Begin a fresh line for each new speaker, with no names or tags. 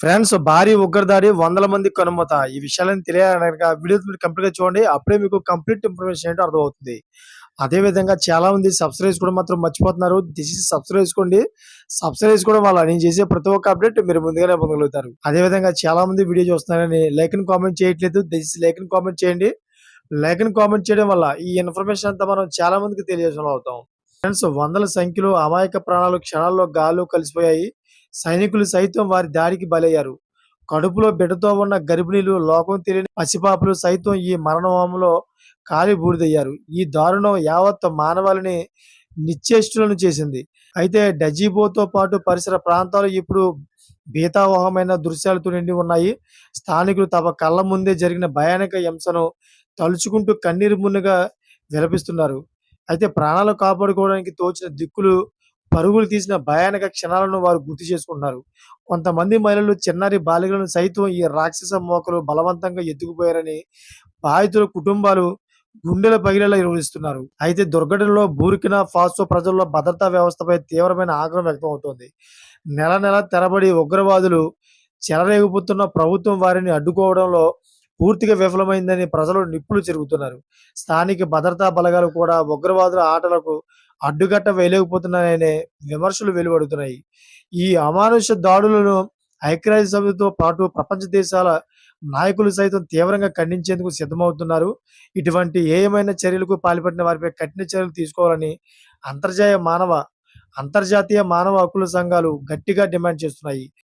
Friends భారీ ఉగ్రదాడి వందల మంది కనుమత. ఈ విషయాలను తెలియాలనక వీడియో మీరు కంప్లీట్గా చూడండి. అప్పుడే మీకు కంప్లీట్ ఇన్ఫర్మేషన్ ఏంటో అర్థమవుతుంది. అదే విధంగా చాలా మంది సబ్స్క్రైబ్ కూడా మాత్రం మర్చిపోతున్నారు. దిస్ ఇస్ సబ్స్క్రైబ్ చేసుకోండి సబ్స్క్రైబ్ చేసుకోవడం వల్ల నేను చేసే ప్రతి ఒక్క అప్డేట్ మీరు ముందుగానే పొందగలుగుతారు. అదే విధంగా చాలా మంది వీడియో చూస్తున్నారని లైక్ని కామెంట్ చేయట్లేదు. దిస్ లైక్ని కామెంట్ చేయండి. లైక్ కామెంట్ చేయడం వల్ల ఈ ఇన్ఫర్మేషన్ అంతా మనం చాలా మందికి తెలియజేసిన అవుతాం ఫ్రెండ్స్ వందల సంఖ్యలో అమాయక ప్రాణాలు క్షణాల్లో గాలు కలిసిపోయాయి. సైనికులు సైతం వారి దాడికి బలయ్యారు. కడుపులో బిడ్డతో ఉన్న గర్భిణీలు లోకం తెలియని పసిపాపులు సైతం ఈ మరణహోమంలో కాలి బూడిదయ్యారు ఈ దారుణం యావత్ మానవాళిని నిశ్చేష్టులను చేసింది. అయితే డజీబోతో పాటు పరిసర ప్రాంతాలు ఇప్పుడు భీతావహమైన దృశ్యాలతో నిండి ఉన్నాయి. స్థానికులు తమ కళ్ళ ముందే జరిగిన భయానక హింసను తలుచుకుంటూ కన్నీరు మున్నగా విలపిస్తున్నారు. అయితే ప్రాణాలు కాపాడుకోవడానికి తోచిన దిక్కులు పరుగులు తీసిన భయానక క్షణాలను వారు గుర్తు చేసుకుంటున్నారు. కొంతమంది మహిళలు చిన్నారి బాలికలను సైతం ఈ రాక్షస మోకలు బలవంతంగా ఎత్తుకుపోయారని బాధితుల కుటుంబాలు గుండెల పగిలేలా నిర్వహిస్తున్నారు. అయితే దుర్ఘటనలో బూర్కినా ఫాసో ప్రజల్లో భద్రతా వ్యవస్థపై తీవ్రమైన ఆగ్రహం వ్యక్తం అవుతోంది నెల నెల తెరబడి ఉగ్రవాదులు చెలరేగిపోతున్న ప్రభుత్వం వారిని అడ్డుకోవడంలో పూర్తిగా విఫలమైందని ప్రజలు నిప్పులు చెరుగుతున్నారు. స్థానిక భద్రతా బలగాలు కూడా ఉగ్రవాదుల ఆటలకు అడ్డుకట్ట వేయలేకపోతున్నాయనే విమర్శలు వెలువడుతున్నాయి. ఈ అమానుష దాడులను ఐక్యరాజ్య సమితితో పాటు ప్రపంచ దేశాల నాయకులు సైతం తీవ్రంగా ఖండించేందుకు సిద్ధమవుతున్నారు. ఇటువంటి ఏమైనా చర్యలకు పాల్పడిన వారిపై కఠిన చర్యలు తీసుకోవాలని అంతర్జాతీయ మానవ అంతర్జాతీయ మానవ హక్కుల సంఘాలు గట్టిగా డిమాండ్ చేస్తున్నాయి.